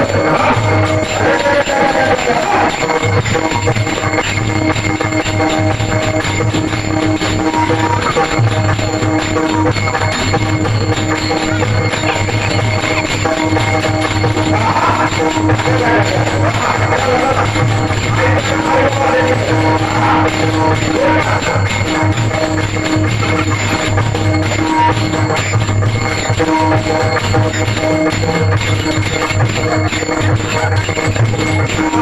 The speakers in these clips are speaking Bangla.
I'm gonna go to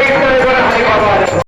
一体から始まります。